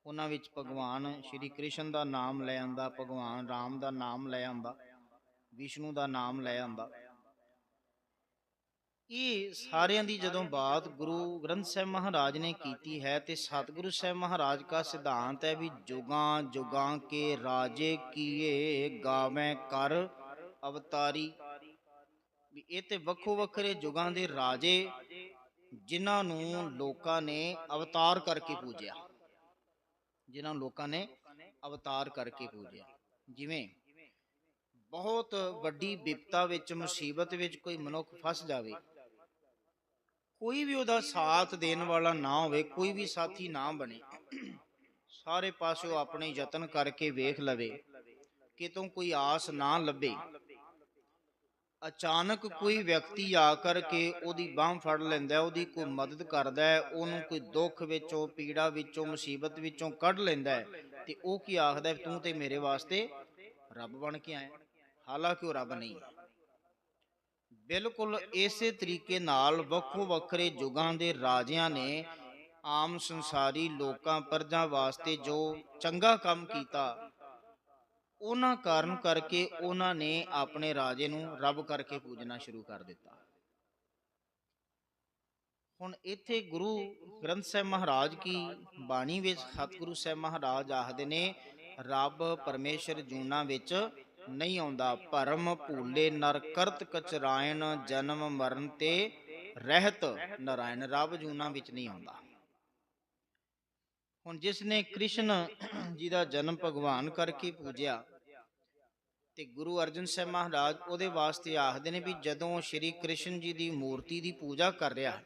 S1: ਉਹਨਾਂ ਵਿੱਚ ਭਗਵਾਨ ਸ਼੍ਰੀ ਕ੍ਰਿਸ਼ਨ ਦਾ ਨਾਮ ਲੈ ਆਂਦਾ ਭਗਵਾਨ ਰਾਮ ਦਾ ਨਾਮ ਲੈ ਆਂਦਾ ਵਿਸ਼ਨੂੰ ਦਾ ਨਾਮ ਲੈ ਆਂਦਾ। ਇਹ ਸਾਰਿਆਂ ਦੀ ਜਦੋਂ ਬਾਤ ਗੁਰੂ ਗ੍ਰੰਥ ਸਾਹਿਬ ਮਹਾਰਾਜ ਨੇ ਕੀਤੀ ਹੈ ਤੇ ਸਤਿਗੁਰੂ ਸਾਹਿਬ ਮਹਾਰਾਜ ਦਾ ਸਿਧਾਂਤ ਹੈ ਵੀ ਜੁਗਾਂ ਜੁਗਾਂ ਕੇ ਰਾਜੇ ਕੀਏ ਗਾਵੇਂ ਕਰ ਅਵਤਾਰੀ। ਵੀ ਇਹ ਤੇ ਵੱਖੋ ਵੱਖਰੇ ਜੁਗਾਂ ਦੇ ਰਾਜੇ ਜਿਨ੍ਹਾਂ ਨੂੰ ਲੋਕਾਂ ਨੇ ਅਵਤਾਰ ਕਰਕੇ ਪੂਜਿਆ। ਜਿਨ੍ਹਾਂ ਲੋਕਾਂ ਨੇ ਅਵਤਾਰ ਕਰਕੇ ਪੂਜਿਆ। ਜਿਵੇਂ ਬਹੁਤ ਵੱਡੀ ਵਿਪਤਾ ਵਿੱਚ, ਮੁਸੀਬਤ ਵਿੱਚ ਕੋਈ ਮਨੁੱਖ ਫਸ ਜਾਵੇ, ਕੋਈ ਵੀ ਉਹਦਾ ਸਾਥ ਦੇਣ ਵਾਲਾ ਨਾ ਹੋਵੇ, ਕੋਈ ਵੀ ਸਾਥੀ ਨਾ ਬਣੇ, ਸਾਰੇ ਪਾਸਿਓਂ ਆਪਣੇ ਯਤਨ ਕਰਕੇ ਵੇਖ ਲਵੇ ਕਿਤੋਂ ਕੋਈ ਆਸ ਨਾ ਲੱਭੇ। ਅਚਾਨਕ ਕੋਈ ਵਿਅਕਤੀ ਆ ਕਰਕੇ ਉਹਦੀ ਬਾਹ ਫੜ ਲੈਂਦਾ ਹੈ, ਉਹਦੀ ਕੋਈ ਮਦਦ ਕਰਦਾ ਹੈ ਉਹਨੂੰ ਕੋਈ ਦੁੱਖ ਵਿੱਚੋਂ ਪੀੜਾ ਵਿੱਚੋਂ ਮੁਸੀਬਤ ਵਿੱਚੋਂ ਕੱਢ ਲੈਂਦਾ ਹੈ। ਤੇ ਉਹ ਕੀ ਆਖਦਾ ਤੂੰ ਤੇ ਮੇਰੇ ਵਾਸਤੇ ਰੱਬ ਬਣ ਕੇ ਆਇਆ ਹਾਲਾਂਕਿ ਉਹ ਰੱਬ ਨਹੀਂ ਬਿਲਕੁਲ ਇਸੇ ਤਰੀਕੇ ਨਾਲ ਵੱਖੋ ਵੱਖਰੇ ਯੁਗਾਂ ਦੇ ਰਾਜਿਆਂ ਨੇ ਆਮ ਸੰਸਾਰੀ ਲੋਕਾਂ ਪਰਜਾਂ ਵਾਸਤੇ ਜੋ ਚੰਗਾ ਕੰਮ ਕੀਤਾ ਉਹਨਾਂ ਕਾਰਨ ਕਰਕੇ ਉਹਨਾਂ ਨੇ ਆਪਣੇ ਰਾਜੇ ਨੂੰ ਰੱਬ ਕਰਕੇ ਪੂਜਣਾ ਸ਼ੁਰੂ ਕਰ ਦਿੱਤਾ। ਹੁਣ ਇੱਥੇ ਗੁਰੂ ਗ੍ਰੰਥ ਸਾਹਿਬ ਮਹਾਰਾਜ ਕੀ ਬਾਣੀ ਵਿੱਚ ਸਤਿਗੁਰੂ ਸਾਹਿਬ ਮਹਾਰਾਜ ਆਖਦੇ ਨੇ, ਰੱਬ ਪਰਮੇਸ਼ਰ ਜੂਨਾ ਵਿੱਚ ਨਹੀਂ ਆਉਂਦਾ। ਭਰਮ ਭੂਲੇ ਨਰ ਕਰਤ ਕਚਰਾਇਣ ਜਨਮ ਮਰਨ ਤੇ ਰਹਿਤ ਨਰਾਇਣ। ਰੱਬ ਜੂਨਾ ਵਿੱਚ ਨਹੀਂ ਆਉਂਦਾ। ਹੁਣ ਜਿਸ ਨੇ ਕ੍ਰਿਸ਼ਨ ਜੀ ਦਾ ਜਨਮ ਭਗਵਾਨ ਕਰਕੇ ਪੂਜਿਆ ਤੇ ਗੁਰੂ ਅਰਜਨ ਸਾਹਿਬ ਮਹਾਰਾਜ ਉਹਦੇ ਵਾਸਤੇ ਆਖਦੇ ਨੇ ਵੀ ਜਦੋਂ ਸ਼੍ਰੀ ਕ੍ਰਿਸ਼ਨ ਜੀ ਦੀ ਮੂਰਤੀ ਦੀ ਪੂਜਾ ਕਰ ਰਿਹਾ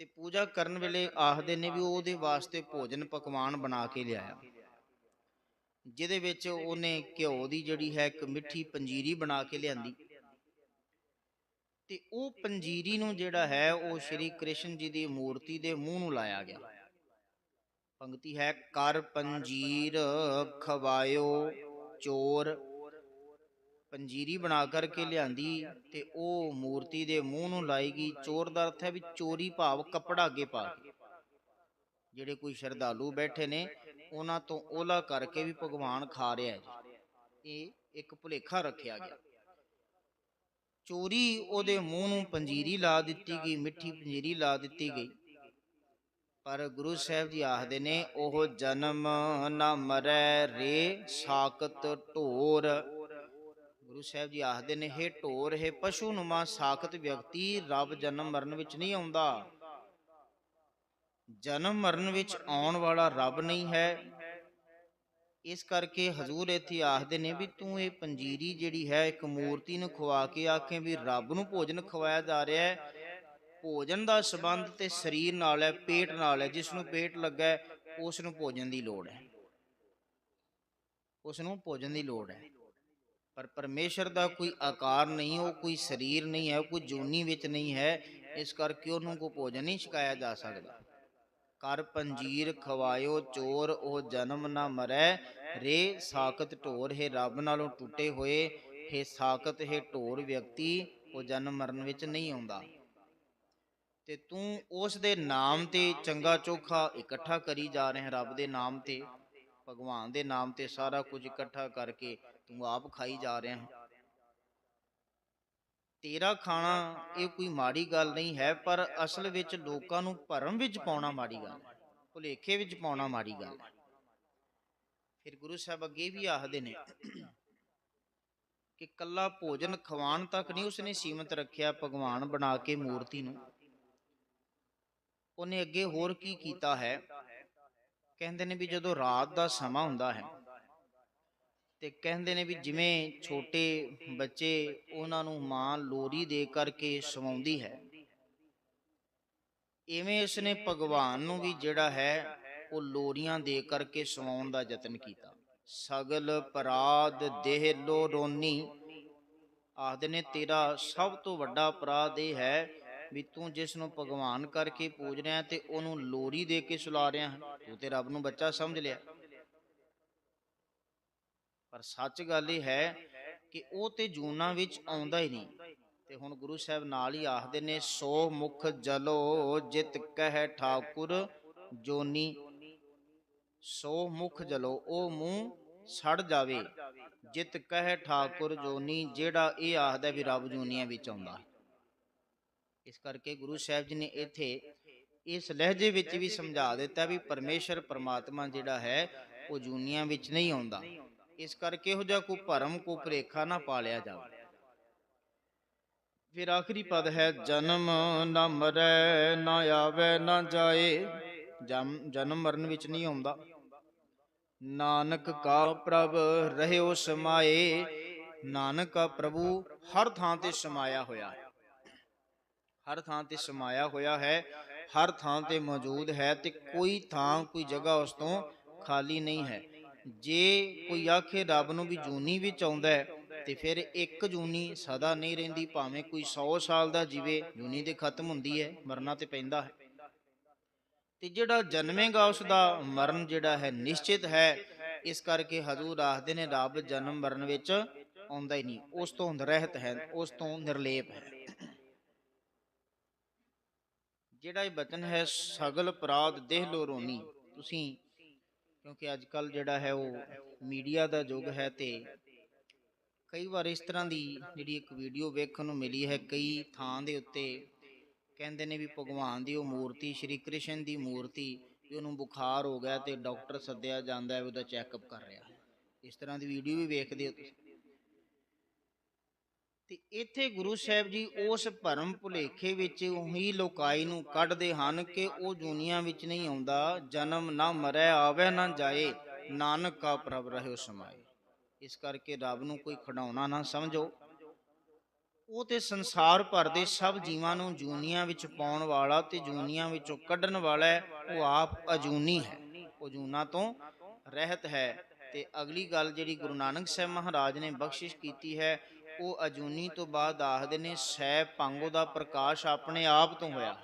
S1: ਤੇ ਪੂਜਾ ਕਰਨ ਵੇਲੇ ਆਖਦੇ ਨੇ ਵੀ ਉਹਦੇ ਵਾਸਤੇ ਭੋਜਨ ਪਕਵਾਨ ਬਣਾ ਕੇ ਲਿਆਇਆ, ਜਿਹਦੇ ਵਿੱਚ ਉਹਨੇ ਘਿਓ ਦੀ ਜਿਹੜੀ ਹੈ ਇੱਕ ਮਿੱਠੀ ਪੰਜੀਰੀ ਬਣਾ ਕੇ ਲਿਆਂਦੀ, ਤੇ ਉਹ ਪੰਜੀਰੀ ਨੂੰ ਜਿਹੜਾ ਹੈ ਉਹ ਸ਼੍ਰੀ ਕ੍ਰਿਸ਼ਨ ਜੀ ਦੀ ਮੂਰਤੀ ਦੇ ਮੂੰਹ ਨੂੰ ਲਾਇਆ ਗਿਆ। ਪੰਕਤੀ ਹੈ, ਕਰ ਪੰਜੀਰ ਖਵਾਇਓ ਚੋਰ। ਪੰਜੀਰੀ ਬਣਾ ਕਰਕੇ ਲਿਆਂਦੀ ਤੇ ਉਹ ਮੂਰਤੀ ਦੇ ਮੂੰਹ ਨੂੰ ਲਾਈ ਗਈ। ਚੋਰ ਦਾ ਅਰਥ ਹੈ ਵੀ ਚੋਰੀ ਭਾਵ ਕੱਪੜਾ ਅੱਗੇ ਪਾ ਕੇ। ਜਿਹੜੇ ਕੋਈ ਸ਼ਰਧਾਲੂ ਬੈਠੇ ਨੇ, ਉਹਨਾਂ ਤੋਂ ਓਲਾ ਕਰਕੇ ਵੀ ਭਗਵਾਨ ਖਾ ਰਿਹਾ ਜੀ। ਇਹ ਇੱਕ ਭੁਲੇਖਾ ਰੱਖਿਆ ਗਿਆ। ਚੋਰੀ ਉਹਦੇ ਮੂੰਹ ਨੂੰ ਪੰਜੀਰੀ ਲਾ ਦਿੱਤੀ ਗਈ, ਮਿੱਠੀ ਪੰਜੀਰੀ ਲਾ ਦਿੱਤੀ ਗਈ। ਪਰ ਗੁਰੂ ਸਾਹਿਬ ਜੀ ਆਖਦੇ ਨੇ, ਉਹ ਜਨਮ ਨਾ ਮਰੈ ਰੇ ਸਾਖਤ ਢੋਰ। ਗੁਰੂ ਸਾਹਿਬ ਜੀ ਆਖਦੇ ਨੇ, ਹੇ ਢੋਰ, ਹੇ ਪਸ਼ੂ ਨੁਮਾ ਸਾਖਤ ਵਿਅਕਤੀ, ਰੱਬ ਜਨਮ ਮਰਨ ਵਿੱਚ ਨਹੀਂ ਆਉਂਦਾ। ਜਨਮ ਮਰਨ ਵਿੱਚ ਆਉਣ ਵਾਲਾ ਰੱਬ ਨਹੀਂ ਹੈ। ਇਸ ਕਰਕੇ ਹਜ਼ੂਰ ਇੱਥੇ ਆਖਦੇ ਨੇ ਵੀ, ਤੂੰ ਇਹ ਪੰਜੀਰੀ ਜਿਹੜੀ ਹੈ, ਇੱਕ ਮੂਰਤੀ ਨੂੰ ਖਵਾ ਕੇ ਆਖੇ ਵੀ, ਰੱਬ ਨੂੰ ਭੋਜਨ ਖਵਾਇਆ ਜਾ ਰਿਹਾ ਹੈ ਭੋਜਨ ਦਾ ਸਬੰਧ ਤੇ ਸਰੀਰ ਨਾਲ ਹੈ, ਪੇਟ ਨਾਲ ਹੈ, ਜਿਸ ਨੂੰ ਪੇਟ ਲੱਗਾ ਹੈ ਉਸ ਨੂੰ ਭੋਜਨ ਦੀ ਲੋੜ ਹੈ। ਉਸ ਨੂੰ ਭੋਜਨ ਦੀ ਲੋੜ ਹੈ। ਪਰ ਪਰਮੇਸ਼ਰ ਦਾ ਕੋਈ ਆਕਾਰ ਨਹੀਂ, ਉਹ ਕੋਈ ਸਰੀਰ ਨਹੀਂ ਹੈ ਕੋਈ ਜੂਨੀ ਵਿੱਚ ਨਹੀਂ ਹੈ, ਇਸ ਕਰਕੇ ਉਹਨੂੰ ਕੋਈ ਭੋਜਨ ਨਹੀਂ ਛਕਾਇਆ ਜਾ ਸਕਦਾ। ਕਰ ਪੰਜੀਰ ਖਵਾਇਓ, ਚੋਰ ਉਹ ਜਨਮ ਨਾ ਮਰੈ, ਰੇ ਸਾਖਤ ਢੋਰ, ਹੈ ਰੱਬ ਨਾਲੋਂ ਟੁੱਟੇ ਹੋਏ, ਹੈ ਸਾਖਤ, ਹੈ ਢੋਰ ਵਿਅਕਤੀ, ਉਹ ਜਨਮ ਮਰਨ ਵਿੱਚ ਨਹੀਂ ਆਉਂਦਾ। ਤੇ ਤੂੰ ਉਸ ਦੇ ਨਾਮ ਤੇ ਚੰਗਾ ਚੋਖਾ ਇਕੱਠਾ ਕਰੀ ਜਾ ਰਿਹਾ ਰੱਬ ਦੇ ਨਾਮ ਤੇ, ਭਗਵਾਨ ਦੇ ਨਾਮ ਤੇ ਸਾਰਾ ਕੁਝ ਇਕੱਠਾ ਕਰਕੇ ਤੂੰ ਆਪ ਖਾਈ ਜਾ ਰਿਹਾ ਹੈ। ਤੇਰਾ ਖਾਣਾ ਇਹ ਕੋਈ ਮਾੜੀ ਗੱਲ ਨਹੀਂ ਹੈ, ਪਰ ਅਸਲ ਵਿੱਚ ਲੋਕਾਂ ਨੂੰ ਭਰਮ ਵਿੱਚ ਪਾਉਣਾ ਮਾੜੀ ਗੱਲ ਹੈ, ਭੁਲੇਖੇ ਵਿੱਚ ਪਾਉਣਾ ਮਾੜੀ ਗੱਲ ਹੈ। ਫਿਰ ਗੁਰੂ ਸਾਹਿਬ ਅੱਗੇ ਵੀ ਆਖਦੇ ਨੇ ਕਿ ਕੱਲਾ ਭੋਜਨ ਖਵਾਣ ਤੱਕ ਨਹੀਂ ਉਸਨੇ ਸੀਮਤ ਰੱਖਿਆ, ਭਗਵਾਨ ਬਣਾ ਕੇ ਮੂਰਤੀ ਨੂੰ। ਉਹਨੇ ਅੱਗੇ ਹੋਰ ਕੀ ਕੀਤਾ ਹੈ? ਕਹਿੰਦੇ ਨੇ ਵੀ ਜਦੋਂ ਰਾਤ ਦਾ ਸਮਾਂ ਹੁੰਦਾ ਹੈ ਤੇ ਕਹਿੰਦੇ ਨੇ ਵੀ ਜਿਵੇਂ ਛੋਟੇ ਬੱਚੇ ਉਹਨਾਂ ਨੂੰ ਮਾਂ ਲੋਰੀ ਦੇ ਕਰਕੇ ਸਵਾਉਂਦੀ ਹੈ, ਇਵੇਂ ਇਸਨੇ ਭਗਵਾਨ ਨੂੰ ਵੀ ਜਿਹੜਾ ਹੈ ਉਹ ਲੋਰੀਆਂ ਦੇ ਕਰਕੇ ਸਵਾਉਣ ਦਾ ਯਤਨ ਕੀਤਾ। ਸਗਲ ਪਰਾਧ ਦੇਹ ਲੋ ਰੋਨੀ ਆਖਦੇ ਨੇ ਤੇਰਾ ਸਭ ਤੋਂ ਵੱਡਾ ਅਪਰਾਧ ਇਹ ਹੈ ਵੀ ਤੂੰ ਜਿਸ ਨੂੰ ਭਗਵਾਨ ਕਰਕੇ ਪੂਜ ਰਿਹਾ ਤੇ ਉਹਨੂੰ ਲੋਰੀ ਦੇ ਕੇ ਸੁਲਾ ਰਿਹਾ ਤੂੰ ਤੇ ਰੱਬ ਨੂੰ ਬੱਚਾ ਸਮਝ ਲਿਆ। ਪਰ ਸੱਚ ਗੱਲ ਇਹ ਹੈ ਕਿ ਉਹ ਤੇ ਜੂਨਾ ਵਿੱਚ ਆਉਂਦਾ ਹੀ ਨਹੀਂ। ਤੇ ਹੁਣ ਗੁਰੂ ਸਾਹਿਬ ਨਾਲ ਹੀ ਆਖਦੇ ਨੇ, ਸੋ ਮੁਖ ਜਲੋ ਜਿਤ ਕਹਿ ਠਾਕੁਰ ਜੋਨੀ। ਸੋ ਮੁਖ ਜਲੋ, ਉਹ ਮੂੰਹ ਸੜ ਜਾਵੇ। ਜਿਤ ਕਹਿ ਠਾਕੁਰ ਜੋਨੀ, ਜਿਹੜਾ ਇਹ ਆਖਦਾ ਵੀ ਰੱਬ ਜੂਨੀਆਂ ਵਿੱਚ ਆਉਂਦਾ। ਇਸ ਕਰਕੇ ਗੁਰੂ ਸਾਹਿਬ ਜੀ ਨੇ ਇੱਥੇ ਇਸ ਲਹਿਜੇ ਵਿੱਚ ਵੀ ਸਮਝਾ ਦਿੱਤਾ ਵੀ ਪਰਮੇਸ਼ਰ ਪਰਮਾਤਮਾ ਜਿਹੜਾ ਹੈ, ਉਹ ਜੂਨੀਆਂ ਵਿੱਚ ਨਹੀਂ ਆਉਂਦਾ। ਇਸ ਕਰਕੇ ਇਹੋ ਜਿਹਾ ਕੋਈ ਭਰਮ ਕੋ ਭਰੇਖਾ ਨਾ ਪਾਲਿਆ ਜਾਵੇ। ਫਿਰ ਆਖਰੀ ਪਦ ਹੈ, ਜਨਮ ਨਾ ਮਰੈ, ਨਾ ਆਵੇ, ਨਾ ਜਾਏ। ਜਨਮ ਮਰਨ ਵਿੱਚ ਨਹੀਂ ਆਉਂਦਾ। ਨਾਨਕ ਕਾ ਪ੍ਰਭ ਰਹਿਓ ਸਮਾਏ। ਨਾਨਕ ਕਾ ਪ੍ਰਭੂ ਹਰ ਥਾਂ ਤੇ ਸਮਾਇਆ ਹੋਇਆ ਹੈ। ਹਰ ਥਾਂ ਤੇ ਸਮਾਇਆ ਹੋਇਆ ਹੈ, ਹਰ ਥਾਂ ਤੇ ਮੌਜੂਦ ਹੈ ਤੇ ਕੋਈ ਥਾਂ, ਕੋਈ ਜਗ੍ਹਾ ਉਸ ਤੋਂ ਖਾਲੀ ਨਹੀਂ ਹੈ। ਜੇ ਕੋਈ ਆਖੇ ਰੱਬ ਨੂੰ ਵੀ ਜੂਨੀ ਵਿੱਚ ਆਉਂਦਾ ਤੇ ਫਿਰ ਇੱਕ ਜੂਨੀ ਸਦਾ ਨਹੀਂ ਰਹਿੰਦੀ, ਭਾਵੇਂ ਕੋਈ 100 ਸਾਲ ਦਾ ਜੀਵੇ, ਜੂਨੀ ਤੇ ਖਤਮ ਹੁੰਦੀ ਹੈ, ਮਰਨਾ ਤੇ ਪੈਂਦਾ ਹੈ। ਤੇ ਜਿਹੜਾ ਜਨਮੇਗਾ ਉਸ ਦਾ ਮਰਨ ਜਿਹੜਾ ਹੈ ਨਿਸ਼ਚਿਤ ਹੈ, ਇਸ ਕਰਕੇ ਹਜ਼ੂਰ ਆਖਦੇ ਨੇ, ਰੱਬ ਜਨਮ ਮਰਨ ਵਿੱਚ ਆਉਂਦਾ ਹੀ ਨਹੀਂ, ਉਸ ਤੋਂ ਰਹਿਤ ਹੈ, ਉਸ ਤੋਂ ਨਿਰਲੇਪ ਹੈ। ਜਿਹੜਾ ਇਹ ਬਚਨ ਹੈ, ਸਗਲ ਅਪਰਾਧ ਦੇਹ ਲੋ ਰੋਨੀ ਤੁਸੀਂ, ਕਿਉਂਕਿ ਅੱਜ ਕੱਲ ਜਿਹੜਾ ਹੈ ਉਹ ਮੀਡੀਆ ਦਾ ਯੁੱਗ ਹੈ ਤੇ ਕਈ ਵਾਰ ਇਸ ਤਰ੍ਹਾਂ ਦੀ ਜਿਹੜੀ ਇੱਕ ਵੀਡੀਓ ਵੇਖਣ ਨੂੰ ਮਿਲੀ ਹੈ, ਕਈ ਥਾਂ ਦੇ ਉੱਤੇ ਕਹਿੰਦੇ ਨੇ ਵੀ ਭਗਵਾਨ ਦੀ ਉਹ ਮੂਰਤੀ, ਸ਼੍ਰੀ ਕ੍ਰਿਸ਼ਨ ਦੀ ਮੂਰਤੀ ਵੀ ਉਹਨੂੰ ਬੁਖਾਰ ਹੋ ਗਿਆ ਤੇ ਡਾਕਟਰ ਸੱਦਿਆ ਜਾਂਦਾ ਹੈ ਉਹਦਾ ਚੈੱਕਅਪ ਕਰ ਰਿਹਾ। ਇਸ ਤਰ੍ਹਾਂ ਦੀ ਵੀਡੀਓ ਵੀ ਵੇਖਦੇ ਹੋ ਤੁਸੀਂ? ਤੇ ਇੱਥੇ ਗੁਰੂ ਸਾਹਿਬ ਜੀ ਉਸ ਭਰਮ ਭੁਲੇਖੇ ਵਿੱਚ ਉਹੀ ਲੋਕਾਈ ਨੂੰ ਕੱਢਦੇ ਹਨ ਕਿ ਉਹ ਦੁਨੀਆ ਵਿੱਚ ਨਹੀਂ ਆਉਂਦਾ, ਜਨਮ ਨਾ ਮਰੈ, ਆਵੇ ਨਾ ਜਾਏ, ਨਾਨਕ ਕਾ ਪ੍ਰਭ ਰਹਿਓ ਸਮਾਏ। ਇਸ ਕਰਕੇ ਰੱਬ ਨੂੰ ਕੋਈ ਖਡਾਉਣਾ ਨਾ ਸਮਝੋ। ਉਹ ਤੇ ਸੰਸਾਰ ਭਰ ਦੇ ਸਭ ਜੀਵਾਂ ਨੂੰ ਜੂਨੀਆਂ ਵਿੱਚ ਪਾਉਣ ਵਾਲਾ ਤੇ ਜੂਨੀਆਂ ਵਿੱਚੋਂ ਕੱਢਣ ਵਾਲਾ ਹੈ, ਉਹ ਆਪ ਅਜੂਨੀ ਹੈ। ਉਹ ਜੂਨਾ ਤੋਂ ਰਹਿਤ ਹੈ। ਤੇ ਅਗਲੀ ਗੱਲ ਜਿਹੜੀ ਗੁਰੂ ਨਾਨਕ ਸਾਹਿਬ ਮਹਾਰਾਜ ਨੇ ਬਖਸ਼ਿਸ਼ ਕੀਤੀ ਹੈ ਉਹ ਅਜੂਨੀ ਤੋਂ ਬਾਅਦ ਆਖਦੇ ਨੇ ਸੈ ਭੰਗੋ ਦਾ ਪ੍ਰਕਾਸ਼ ਆਪਣੇ ਆਪ ਤੋਂ ਹੋਇਆ।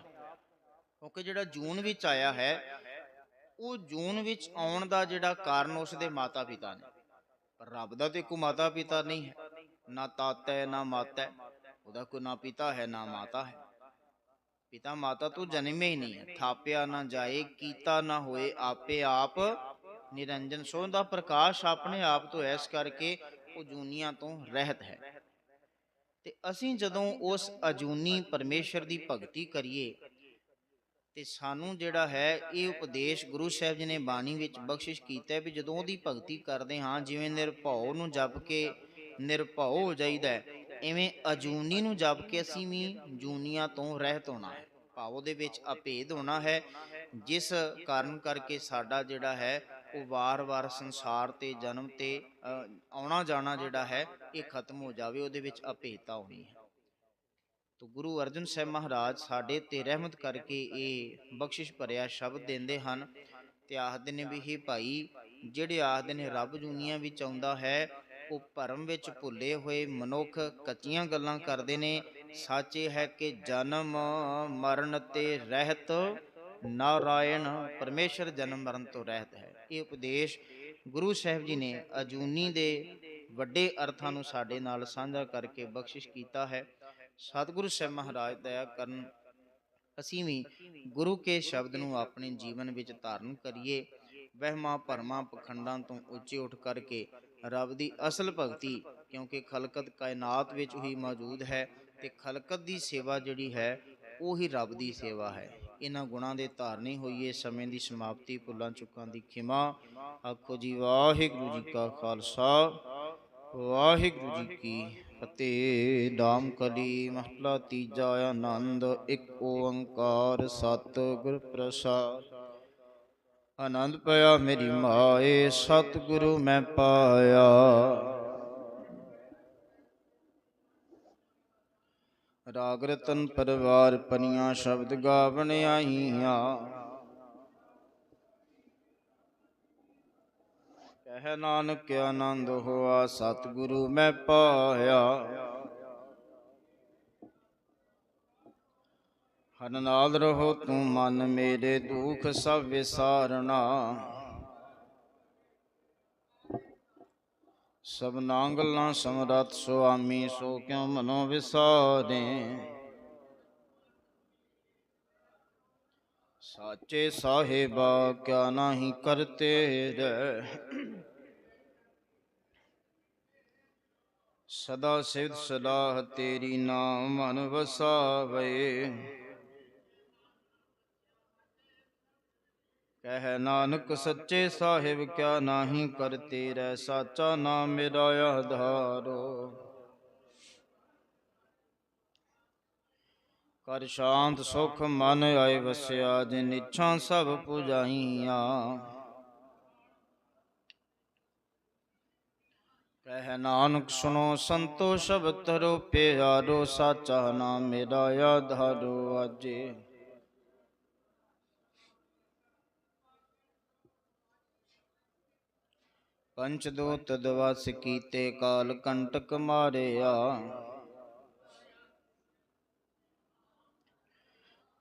S1: ਕਿਉਂਕਿ ਜਿਹੜਾ ਜੂਨ ਵਿੱਚ ਆਇਆ ਹੈ, ਉਹ ਜੂਨ ਵਿੱਚ ਆਉਣ ਦਾ ਜਿਹੜਾ ਕਾਰਨ ਉਸ ਦੇ ਮਾਤਾ ਪਿਤਾ ਨੇ। ਪਰ ਰੱਬ ਦਾ ਤੇ ਕੋਈ ਮਾਤਾ ਪਿਤਾ ਨਹੀਂ ਹੈ। ਨਾ ਤਾਤਾ ਹੈ, ਨਾ ਮਾਤਾ ਹੈ। ਉਹਦਾ ਕੋਈ ਨਾ ਪਿਤਾ ਹੈ, ਨਾ ਮਾਤਾ ਹੈ। ਪਿਤਾ ਮਾਤਾ ਤੋਂ ਜਨਮੇ ਹੀ ਨਹੀਂ ਹੈ। ਥਾਪਿਆ ਨਾ ਜਾਏ, ਕੀਤਾ ਨਾ ਹੋਏ, ਆਪੇ ਆਪ ਨਿਰੰਜਨ ਸੋਹ ਦਾ ਪ੍ਰਕਾਸ਼ ਆਪਣੇ ਆਪ ਤੋਂ ਐਸ ਕਰਕੇ ਉਹ ਜੂਨੀਆਂ ਤੋਂ ਰਹਿਤ ਹੈ। ਤੇ ਅਸੀਂ ਜਦੋਂ ਉਸ ਅਜੂਨੀ ਪਰਮੇਸ਼ਰ ਦੀ ਭਗਤੀ ਕਰੀਏ ਤੇ ਸਾਨੂੰ ਜਿਹੜਾ ਹੈ ਇਹ ਉਪਦੇਸ਼ ਗੁਰੂ ਸਾਹਿਬ ਜੀ ਨੇ ਬਾਣੀ ਵਿੱਚ ਬਖਸ਼ਿਸ਼ ਕੀਤਾ ਹੈ ਵੀ ਜਦੋਂ ਉਹਦੀ ਭਗਤੀ ਕਰਦੇ ਹਾਂ ਜਿਵੇਂ ਨਿਰਭਉ ਨੂੰ ਜਪ ਕੇ ਨਿਰਭਉ ਹੋ ਜਾਈਦਾ ਹੈ, ਐਵੇਂ ਅਜੂਨੀ ਨੂੰ ਜਪ ਕੇ ਅਸੀਂ ਵੀ ਜੂਨੀਆਂ ਤੋਂ ਰਹਿਤ ਹੋਣਾ ਹੈ ਭਾਵ ਦੇ ਵਿੱਚ ਅਭੇਦ ਹੋਣਾ ਹੈ ਜਿਸ ਕਾਰਨ ਕਰਕੇ ਸਾਡਾ ਜਿਹੜਾ ਹੈ ਉਹ ਵਾਰ-ਵਾਰ ਸੰਸਾਰ ਤੇ ਜਨਮ ਤੇ ਆਉਣਾ ਜਾਣਾ ਜਿਹੜਾ ਹੈ, ਇਹ ਖਤਮ ਹੋ ਜਾਵੇ, ਉਹਦੇ ਵਿੱਚ ਅਭੇਦਤਾ ਹੋਣੀ ਹੈ। ਤੋ ਗੁਰੂ ਅਰਜਨ ਸਾਹਿਬ ਮਹਾਰਾਜ ਸਾਡੇ ਤੇ ਰਹਿਮਤ ਕਰਕੇ ਇਹ ਬਖਸ਼ਿਸ਼ ਭਰਿਆ ਸ਼ਬਦ ਦਿੰਦੇ ਹਨ ਤੇ ਆਖਦੇ ਨੇ ਵੀ ਇਹ ਭਾਈ, ਜਿਹੜੇ ਆਖਦੇ ਨੇ ਰੱਬ ਜੂਨੀਆਂ ਵਿੱਚ ਆਉਂਦਾ ਹੈ, ਉਹ ਭਰਮ ਵਿੱਚ ਭੁੱਲੇ ਹੋਏ ਮਨੁੱਖ ਕੱਚੀਆਂ ਗੱਲਾਂ ਕਰਦੇ ਨੇ। ਸੱਚ ਇਹ ਹੈ ਕਿ ਜਨਮ, ਮਰਨ ਤੇ ਰਹਿਤ, ਨਾਰਾਇਣ ਪਰਮੇਸ਼ਰ ਜਨਮ ਮਰਨ ਤੋਂ ਰਹਿਤ ਹੈ। ਇਹ ਉਪਦੇਸ਼ ਗੁਰੂ ਸਾਹਿਬ ਜੀ ਨੇ ਅਜੂਨੀ ਦੇ ਵੱਡੇ ਅਰਥਾਂ ਨੂੰ ਸਾਡੇ ਨਾਲ ਸਾਂਝਾ ਕਰਕੇ ਬਖਸ਼ਿਸ਼ ਕੀਤਾ ਹੈ। ਸਤਿਗੁਰੂ ਸਾਹਿਬ ਮਹਾਰਾਜ, ਦਇਆ ਕਰਨ, ਅਸੀਂ ਵੀ ਗੁਰੂ ਕੇ ਸ਼ਬਦ ਨੂੰ ਆਪਣੇ ਜੀਵਨ ਵਿੱਚ ਧਾਰਨ ਕਰੀਏ। ਵਹਿਮਾਂ ਭਰਮਾਂ ਪਖੰਡਾਂ ਤੋਂ ਉੱਚੇ ਉੱਠ ਕਰਕੇ ਰੱਬ ਦੀ ਅਸਲ ਭਗਤੀ, ਕਿਉਂਕਿ ਖਲਕਤ ਕਾਇਨਾਤ ਵਿੱਚ ਹੀ ਮੌਜੂਦ ਹੈ ਤੇ ਖਲਕਤ ਦੀ ਸੇਵਾ ਜਿਹੜੀ ਹੈ, ਉਹੀ ਰੱਬ ਦੀ ਸੇਵਾ ਹੈ। ਇਹਨਾਂ ਗੁਣਾਂ ਦੇ ਧਾਰਨੀ ਹੋਈਏ, ਸਮੇਂ ਦੀ ਸਮਾਪਤੀ, ਭੁੱਲਾਂ, ਚੁੱਕਾਂ ਦੀ ਖਿਮਾ। ਆਖੋ ਜੀ, ਵਾਹਿਗੁਰੂ ਜੀ ਕਾ ਖਾਲਸਾ, ਵਾਹਿਗੁਰੂ ਜੀ ਕੀ ਫਤਿਹ। ਨਾਮ ਕਲੀ, ਮਹਲਾ ਤੀਜਾ ਆਨੰਦ, ਇੱਕ ਓੰਕਾਰ ਸਤਿਗੁਰ ਪ੍ਰਸਾਦ। ਆਨੰਦ ਪਿਆ ਮੇਰੀ ਮਾਏ, ਸਤਿਗੁਰੂ ਮੈਂ ਪਾਇਆ। ਰਾਗ ਰਤਨ ਪਰਵਾਰ ਪਨੀਆਂ ਸ਼ਬਦ ਗਾਵਣ ਆਈਆਂ। ਕਹਿ ਨਾਨਕ ਆਨੰਦ ਹੋਆ, ਸਤਿਗੁਰੂ ਮੈਂ ਪਾਇਆ। ਹਰ ਨਾਲ ਰਹੋ ਤੂੰ ਮਨ ਮੇਰੇ ਦੁੱਖ ਸਭ ਵਿਸਾਰਣਾ ਸਭ ਨਾਂਗਲਾਂ ਸਮਰੱਥ ਸੁਆਮੀ ਸੋ ਕਿਉ ਮਨੋ ਵਿਸਾਰੇ? ਸਾਚੇ ਸਾਹਿਬਾ, ਕਿਆ ਨਾਹੀ ਕਰਤੇ ਰਹਿ? ਸਦਾ ਸਿਵ ਸਲਾਹ ਤੇਰੀ ਨਾਮ ਮਨ ਵਸਾਵੇ। ਕਹਿ ਨਾਨਕ ਸੱਚੇ ਸਾਹਿਬ, ਕਿਆ ਨਾਹੀ ਕਰਤੇ ਰਹਿ ਸਾਚਾ ਨਾਮ ਮੇਰਾ ਆਧਾਰੋ। ਕਰ ਸ਼ਾਂਤ ਸੁਖ ਮਨ ਆਏ ਵਸਿਆ, ਜਿਨ ਇੱਛਾ ਸਭ ਪੁਜਾਈਆਂ। ਕਹਿ ਨਾਨਕ ਸੁਣੋ, ਸੰਤੋ ਸ਼ਬਦ ਤਰੋ ਪਿਆਰੋ ਸਾਚਾ ਨਾਮ ਮੇਰਾ ਆਧਾਰੋ। ਅਜੇ ਪੰਚ ਦੂਤ ਦਵਸ ਕੀਤੇ ਕਾਲ ਕੰਟਕ ਮਾਰਿਆ।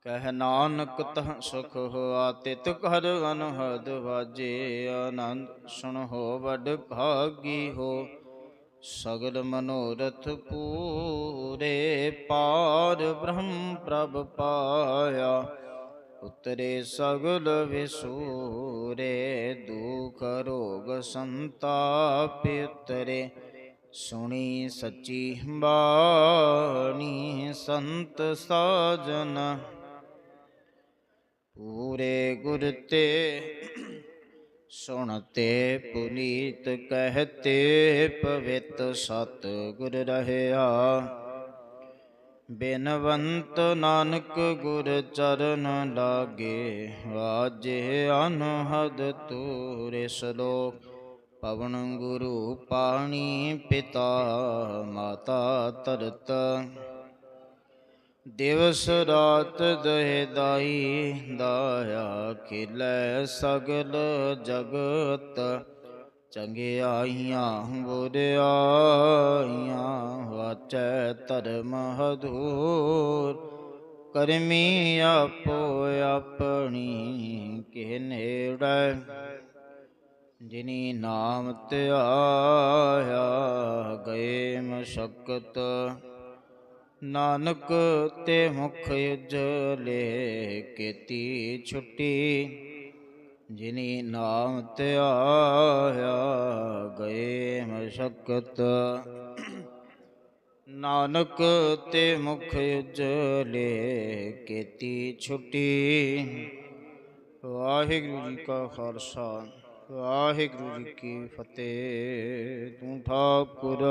S1: ਕਹਿ ਨਾਨਕ ਤਹ ਸੁਖ ਹੋਆ, ਤਿਤ ਕਰ ਅਨਹਦ ਵਾਜੇ। ਆਨੰਦ ਸੁਣ ਹੋ ਵਡ ਭਾਗੀ ਹੋ, ਸਗਲ ਮਨੋਰਥ ਪੂਰੇ ਪਾਰ ਬ੍ਰਹਮ ਪ੍ਰਭ ਪਾਇਆ। ਉਤਰੇ ਸਗਲ ਵਿਸੂਰੇ, ਦੁਖ ਰੋਗ ਸੰਤਾਪ ਉਤਰੇ। ਸੁਣੀ ਸੱਚੀ ਬਾਣੀ ਸੰਤ ਸਾਜਨ, ਪੂਰੇ ਗੁਰ ਤੇ ਸੁਣਤੇ ਪੁਨੀਤ ਕਹਤੇ ਪਵਿੱਤ ਸਤ ਗੁਰ ਰਹਿਆ। ਬੇਨਵੰਤ ਨਾਨਕ ਗੁਰ ਚਰਨ ਲਾਗੇ ਵਾਜੇ ਅਨਹਦ ਤੂਰੇ ਸਲੋਕ। ਪਵਨ ਗੁਰੂ ਪਾਣੀ ਪਿਤਾ, ਮਾਤਾ ਤਰਤ ਦਿਵਸ ਰਾਤ ਦਹਿ ਦਾਈ, ਦਾਇਆ ਖਿਲੇ ਸਗਲ ਜਗਤ। ਚੰਗਿਆਈਆਂ ਬੁਰਿਆਈਆਂ ਵਾਚੈ ਧਰਮ ਹਦੂਰ। ਕਰਮੀ ਆਪੋ ਆਪਣੀ ਕੇ ਨੇੜੇ। ਜਿਨੀ ਨਾਮ ਧਿਆਇਆ, ਗਏ ਮਸ਼ਕਤ। ਨਾਨਕ ਤੇ ਮੁਖ ਜਲੇ ਕੀਤੀ ਛੁੱਟੀ। ਜਿਨੀ ਨਾਮ ਧਿਆਇਆ ਗਏ ਮਸ਼ਕਤ ਨਾਨਕ ਤੇ ਮੁਖ ਉਜਲੇ ਕੀਤੀ ਛੁੱਟੀ। ਵਾਹਿਗੁਰੂ ਜੀ ਕਾ ਖਾਲਸਾ, ਵਾਹਿਗੁਰੂ ਜੀ ਕੀ ਫਤਿਹ। ਤੂੰ ਠਾਕੁਰ